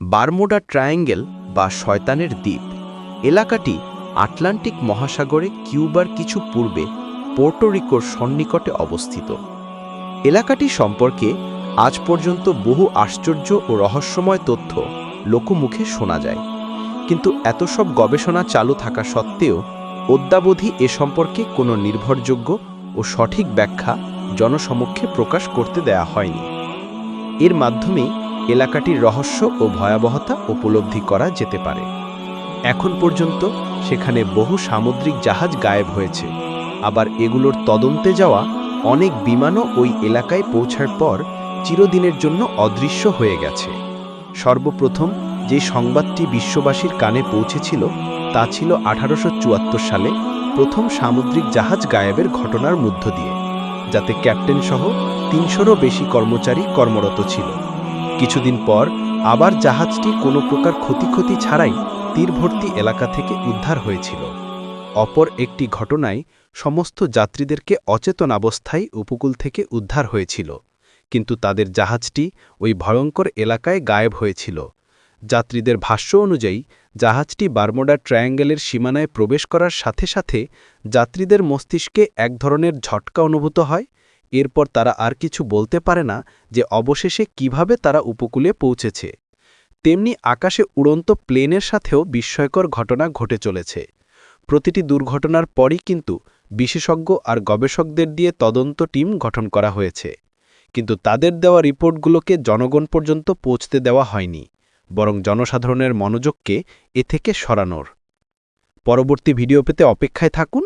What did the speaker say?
Bermuda triangle বা শয়তানের দ্বীপ। এলাকাটি আটলান্টিক মহাসাগরে কিউবার কিছু পূর্বে পোর্টোরিকোর সন্নিকটে অবস্থিত। এলাকাটি সম্পর্কে আজ পর্যন্ত বহু আশ্চর্য ও রহস্যময় তথ্য লোকমুখে শোনা যায়। কিন্তু এত সব গবেষণা চালু থাকা সত্ত্বেও অদ্যাবধি এ সম্পর্কে কোনো নির্ভরযোগ্য ও সঠিক ব্যাখ্যা জনসমক্ষে প্রকাশ করতে দেয়া হয়নি। এর মাধ্যমেই এলাকাটির রহস্য ও ভয়াবহতা উপলব্ধি করা যেতে পারে। এখন পর্যন্ত সেখানে বহু সামুদ্রিক জাহাজ গায়েব হয়েছে। আবার এগুলোর তদন্তে যাওয়া অনেক বিমানও ওই এলাকায় পৌঁছার পর চিরদিনের জন্য অদৃশ্য হয়ে গেছে। সর্বপ্রথম যে সংবাদটি বিশ্ববাসীর কানে পৌঁছেছিল তা ছিল আঠারোশো চুয়াত্তর সালে প্রথম সামুদ্রিক জাহাজ গায়েবের ঘটনার মধ্য দিয়ে, যাতে ক্যাপ্টেন সহ তিনশোরও বেশি কর্মচারী কর্মরত ছিল। কিছুদিন পর আবার জাহাজটি কোনো প্রকার ক্ষতিক্ষতি ছাড়াই তীরভর্তি এলাকা থেকে উদ্ধার হয়েছিল। অপর একটি ঘটনায় সমস্ত যাত্রীদেরকে অচেতন অবস্থায় উপকূল থেকে উদ্ধার হয়েছিল, কিন্তু তাদের জাহাজটি ওই ভয়ঙ্কর এলাকায় গায়েব হয়েছিল। যাত্রীদের ভাষ্য অনুযায়ী, জাহাজটি বারমোডা ট্রায়াঙ্গেলের সীমানায় প্রবেশ করার সাথে সাথে যাত্রীদের মস্তিষ্কে এক ধরনের ঝটকা অনুভূত হয় এরপর তারা আর কিছু বলতে পারে না যে অবশেষে কীভাবে তারা উপকূলে পৌঁছেছে। তেমনি আকাশে উড়ন্ত প্লেনের সাথেও বিস্ময়কর ঘটনা ঘটে চলেছে। প্রতিটি দুর্ঘটনার পরই কিন্তু বিশেষজ্ঞ আর গবেষকদের দিয়ে তদন্ত টিম গঠন করা হয়েছে। কিন্তু তাদের দেওয়া রিপোর্টগুলোকে জনগণ পর্যন্ত পৌঁছতে দেওয়া হয়নি, বরং জনসাধারণের মনোযোগকে এ থেকে সরানোর। পরবর্তী ভিডিও পেতে অপেক্ষায় থাকুন।